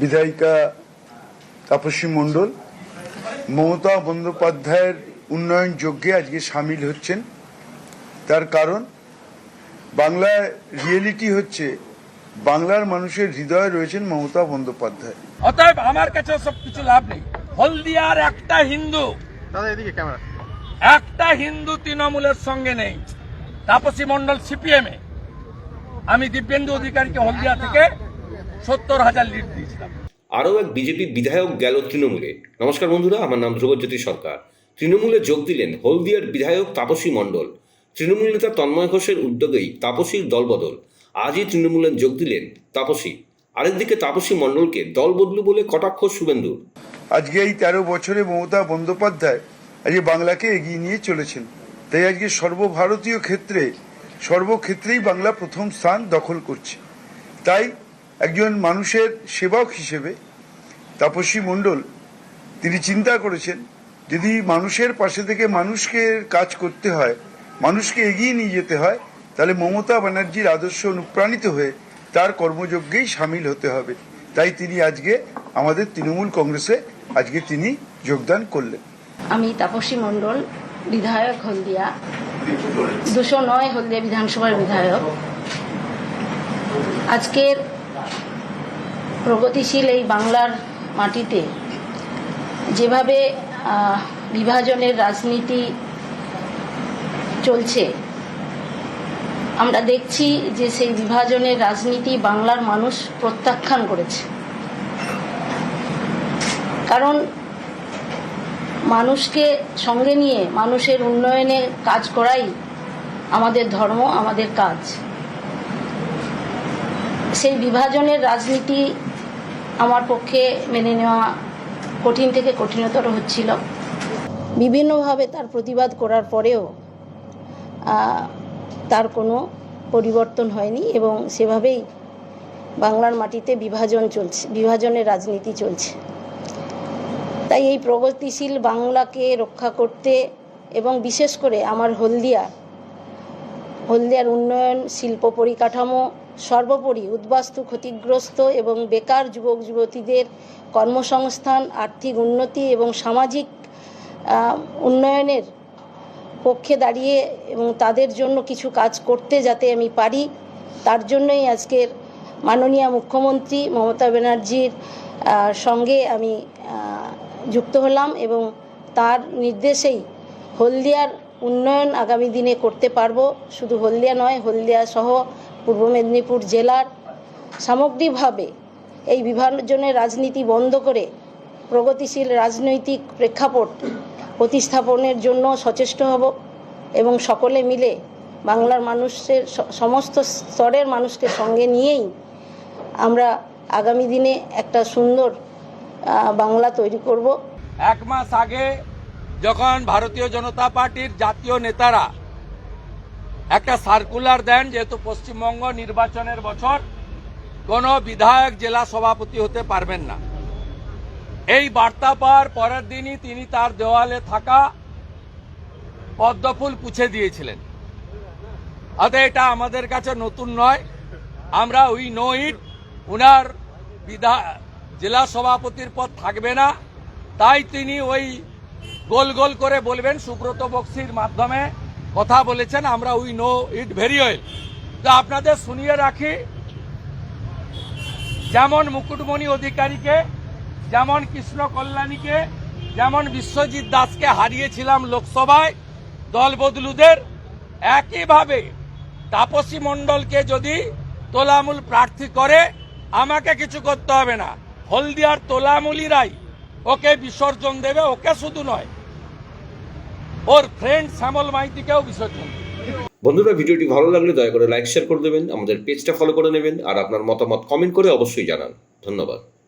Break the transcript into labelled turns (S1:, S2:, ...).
S1: বিধায়িকা তাপসী মণ্ডল মমতা বন্দ্যোপাধ্যায়ের উন্নয়ন যজ্ঞে আজকে সামিল হচ্ছেন। তার কারণ বাংলায় রিয়েলিটি হচ্ছে বাংলার মানুষের হৃদয়ে রয়েছেন মমতা বন্দ্যোপাধ্যায়।
S2: অতএব আমার কাছে সব কিছু লাভ নেই। হলদিয়ার একটা হিন্দু
S3: দাদা এদিকে ক্যামেরা
S2: একটা হিন্দু তৃণমূলের সঙ্গে নেই। তাপসী মন্ডল সিপিএম। এ আমি দিব্যেন্দু অধিকারীকে হলদিয়া থেকে সত্তর হাজার লিড দিয়েছিলাম।
S4: আরও এক বিজেপি বিধায়ক গেল তৃণমূলে। নমস্কার বন্ধুরা আমার নাম ধ্রুবজ্যোতি সরকার। তৃণমূলে যোগ দিলেন হলদিয়ার বিধায়ক তাপসী মণ্ডল। তৃণমূল নেতা তন্ময় ঘোষের উদ্যোগেই তাপসীর দলবদল আজই তৃণমূলে যোগ দিলেন তাপসী। আরেকদিকে তাপসী মণ্ডলকে দল বদলু বলে কটাক্ষ শুভেন্দুর
S1: আজকে এই তেরো বছরে মমতা বন্দ্যোপাধ্যায় আজকে বাংলাকে এগিয়ে নিয়ে চলেছেন। তাই আজকে সর্বভারতীয় ক্ষেত্রে সর্বক্ষেত্রেই বাংলা প্রথম স্থান দখল করছে। তাই একজন মানুষের সেবক হিসেবে তাপসী মণ্ডল, তিনি চিন্তা করেছেন, যদি মানুষের পাশে থেকে মানুষকে কাজ করতে হয়, মানুষকে এগিয়ে নিয়ে যেতে হয়, তাহলে মমতা ব্যানার্জির আদর্শ অনুপ্রাণিত হয়ে তার কর্মযজ্ঞেই সামিল হতে হবে। তাই তিনি আজকে আমাদের তৃণমূল কংগ্রেসে, আজকে তিনি যোগদান করলেন।
S5: আমি তাপসী মণ্ডল, বিধায়ক হলদিয়া, দুশো নয় হলদিয়া বিধানসভার বিধায়ক। আজকের প্রগতিশীল এই বাংলার মাটিতে যেভাবে বিভাজনের রাজনীতি চলছে, আমরা দেখছি যে সেই বিভাজনের রাজনীতি বাংলার মানুষ প্রত্যাখ্যান করেছে। কারণ মানুষকে সঙ্গে নিয়ে, মানুষের উন্নয়নে কাজ করাই আমাদের ধর্ম, আমাদের কাজ। সেই বিভাজনের রাজনীতি আমার পক্ষে মেনে নেওয়া কঠিন থেকে কঠিনতর হচ্ছিল। বিভিন্নভাবে তার প্রতিবাদ করার পরেও তার কোনো পরিবর্তন হয়নি এবং সেভাবেই বাংলার মাটিতে বিভাজন চলছে, বিভাজনের রাজনীতি চলছে। তাই এই প্রগতিশীল বাংলাকে রক্ষা করতে এবং বিশেষ করে আমার হলদিয়া, হলদিয়ার উন্নয়ন, শিল্প পরিকাঠামো সর্বোপরি উদ্বাস্তু ক্ষতিগ্রস্ত এবং বেকার যুবক যুবতীদের কর্মসংস্থান, আর্থিক উন্নতি এবং সামাজিক উন্নয়নের পক্ষে দাঁড়িয়ে এবং তাদের জন্য কিছু কাজ করতে যাতে আমি পারি, তার জন্যই আজকের মাননীয় মুখ্যমন্ত্রী মমতা ব্যানার্জির সঙ্গে আমি যুক্ত হলাম এবং তার নির্দেশেই হলদিয়ার উন্নয়ন আগামী দিনে করতে পারব। শুধু হলদিয়া নয়, হলদিয়া সহ পূর্ব মেদিনীপুর জেলার সামগ্রিকভাবে এই বিভাজনের রাজনীতি বন্ধ করে প্রগতিশীল রাজনৈতিক প্রেক্ষাপট প্রতিস্থাপনের জন্য সচেষ্ট হব এবং সকলে মিলে বাংলার মানুষের সমস্ত স্তরের মানুষকে সঙ্গে নিয়েই আমরা আগামী দিনে একটা সুন্দর বাংলা তৈরি করব।
S2: এক মাস আগে যখন ভারতীয় জনতা পার্টির জাতীয় নেতারা একটা সার্কুলার দেন, যেহেতু পশ্চিমবঙ্গ নির্বাচনের বছর, কোনো বিধায়ক জেলা সভাপতি হতে পারবেন না। এই বার্তা পাওয়ার পরের দিনই তিনি তার দেওয়ালে থাকা পদ্মফুল পুছে দিয়েছিলেন। অতএব এটা আমাদের কাছে নতুন নয়। আমরা উই নো ইট, উনার বিধা, জেলা সভাপতির পদ থাকবে না। তাই তিনি ওই গোল গোল করে বলবেন সুব্রত বক্সির মাধ্যমে। কথা বলেছেন, আমরা we know it very well. তো আপনাদের শুনিয়ে রাখি, যেমন মুকুটমণি অধিকারীকে, যেমন কৃষ্ণ কল্যাণীকে, যেমন বিশ্বজিৎ দাসকে হারিয়েছিলাম লোকসভায় দল বদলুদের, একইভাবে তাপসী মণ্ডলকে যদি তোলামূল প্রার্থী করে, আমাকে কিছু করতে হবে না। হলদিয়ার তোলামূলিরাই ওকে বিসর্জন দেবে, ওকে শুধু নয় ওর ফ্রেন্ড শ্যামল মাইতিকেও বিসর্জন।
S4: বন্ধুরা, ভিডিওটি ভালো লাগলে দয়া করে লাইক শেয়ার করে দেবেন। আমাদের পেজটা ফলো করে নেবেন। আর আপনার মতামত কমেন্ট করে অবশ্যই জানান। ধন্যবাদ।